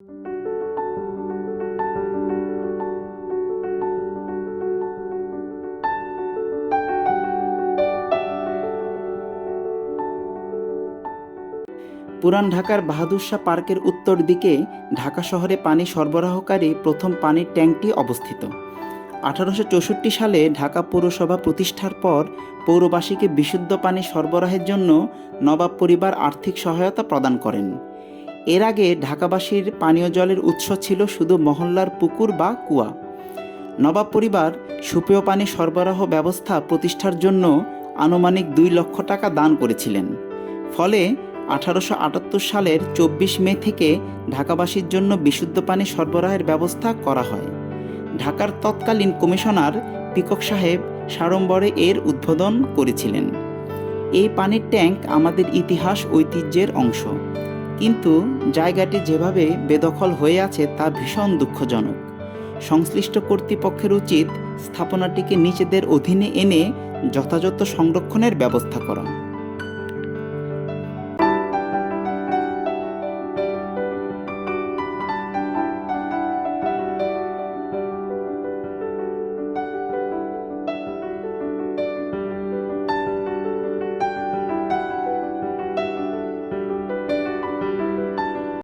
পুরান ঢাকার বাহাদুর শাহ পার্কের উত্তর দিকে ঢাকা শহরে পানি সরবরাহকারী প্রথম পানির ট্যাঙ্কটি অবস্থিত। আঠারোশো চৌষট্টি সালে ঢাকা পৌরসভা প্রতিষ্ঠার পর পৌরবাসীকে বিশুদ্ধ পানি সরবরাহের জন্য নবাব পরিবার আর্থিক সহায়তা প্রদান করেন। এর আগে ঢাকাবাসীর পানীয় জলের উৎস ছিল শুধু মহল্লার পুকুর বা কুয়া। নবাব পরিবার সুপেয় পানি সরবরাহ ব্যবস্থা প্রতিষ্ঠার জন্য আনুমানিক দুই লক্ষ টাকা দান করেছিলেন। ফলে আঠারোশো আটাত্তর সালের চব্বিশ মে থেকে ঢাকাবাসীর জন্য বিশুদ্ধ পানি সরবরাহের ব্যবস্থা করা হয়। ঢাকার তৎকালীন কমিশনার পিকক সাহেব সাড়ম্বরে এর উদ্বোধন করেছিলেন। এই পানির ট্যাঙ্ক আমাদের ইতিহাস ঐতিহ্যের অংশ। কিন্তু জায়গাটি যেভাবে বেদখল হয়ে আছে তা ভীষণ দুঃখজনক। সংশ্লিষ্ট কর্তৃপক্ষের উচিত স্থাপনাটিকে নিজেদের অধীনে এনে যথাযথ সংরক্ষণের ব্যবস্থা করা।